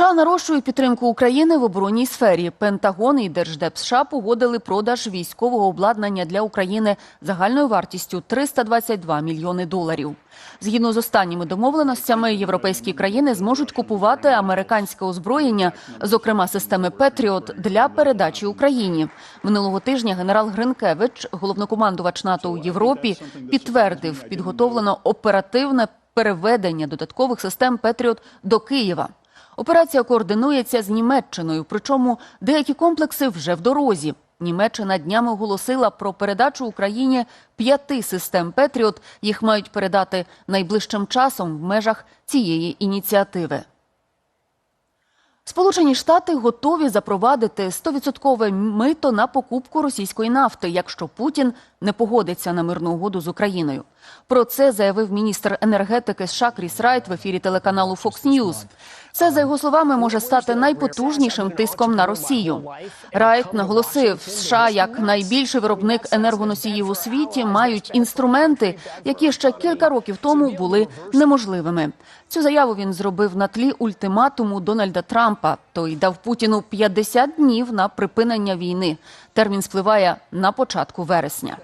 США нарощують підтримку України в оборонній сфері. Пентагон і Держдеп США погодили продаж військового обладнання для України загальною вартістю 322 мільйони доларів. Згідно з останніми домовленостями, європейські країни зможуть купувати американське озброєння, зокрема системи Петріот, для передачі Україні. Минулого тижня генерал Гринкевич, головнокомандувач НАТО у Європі, підтвердив підготовлено оперативне переведення додаткових систем Петріот до Києва. Операція координується з Німеччиною, причому деякі комплекси вже в дорозі. Німеччина днями оголосила про передачу Україні п'яти систем Петріот. Їх мають передати найближчим часом в межах цієї ініціативи. Сполучені Штати готові запровадити 100% мито на покупку російської нафти, якщо Путін не погодиться на мирну угоду з Україною. Про це заявив міністр енергетики США Кріс Райт в ефірі телеканалу Fox News. Це, за його словами, може стати найпотужнішим тиском на Росію. Райт наголосив, США як найбільший виробник енергоносіїв у світі мають інструменти, які ще кілька років тому були неможливими. Цю заяву він зробив на тлі ультиматуму Дональда Трампа. Той дав Путіну 50 днів на припинення війни. Термін спливає на початку вересня.